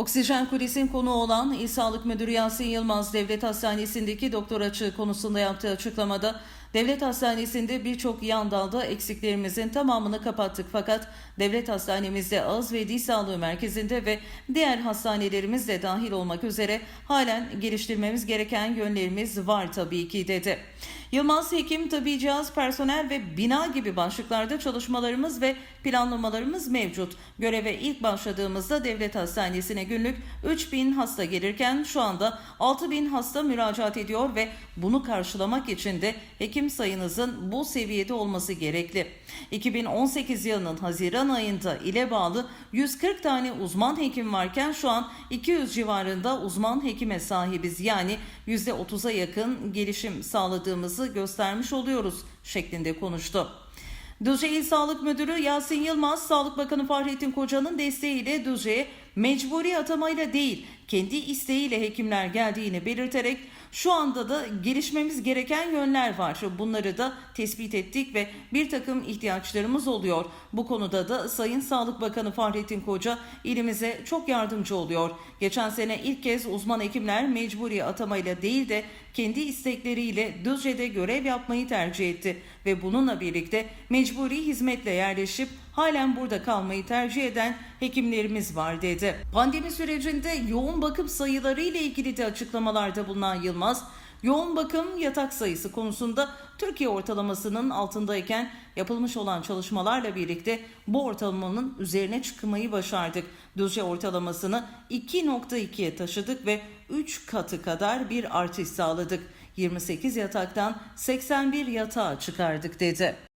Oksijen kulisin konu olan İl Sağlık Müdürü Yasin Yılmaz Devlet Hastanesi'ndeki doktor açığı konusunda yaptığı açıklamada Devlet Hastanesi'nde birçok yan dalda eksiklerimizin tamamını kapattık fakat devlet hastanemizde ağız ve diş sağlığı merkezinde ve diğer hastanelerimiz de dahil olmak üzere halen geliştirmemiz gereken yönlerimiz var tabii ki dedi. Yılmaz Hekim, tabi cihaz, personel ve bina gibi başlıklarda çalışmalarımız ve planlamalarımız mevcut. Göreve ilk başladığımızda devlet hastanesine günlük 3000 hasta gelirken şu anda 6000 hasta müracaat ediyor ve bunu karşılamak için de hekim sayınızın bu seviyede olması gerekli. 2018 yılının Haziran ayında ile bağlı 140 tane uzman hekim varken şu an 200 civarında uzman hekime sahibiz. Yani %30'a yakın gelişim sağladığımızı göstermiş oluyoruz şeklinde konuştu. Düzce İl Sağlık Müdürü Yasin Yılmaz, Sağlık Bakanı Fahrettin Koca'nın desteğiyle Düzce'ye mecburi atamayla değil, kendi isteğiyle hekimler geldiğini belirterek şu anda da gelişmemiz gereken yönler var. Bunları da tespit ettik ve bir takım ihtiyaçlarımız oluyor. Bu konuda da Sayın Sağlık Bakanı Fahrettin Koca ilimize çok yardımcı oluyor. Geçen sene ilk kez uzman hekimler mecburi atamayla değil de kendi istekleriyle Düzce'de görev yapmayı tercih etti ve bununla birlikte mecburi hizmetle yerleşip halen burada kalmayı tercih eden hekimlerimiz var dedi. Pandemi sürecinde yoğun bakım sayıları ile ilgili de açıklamalarda bulunan Yılmaz, yoğun bakım yatak sayısı konusunda Türkiye ortalamasının altındayken yapılmış olan çalışmalarla birlikte bu ortalamanın üzerine çıkmayı başardık. Düzce ortalamasını 2.2'ye taşıdık ve 3 katı kadar bir artış sağladık. 28 yataktan 81 yatağa çıkardık dedi.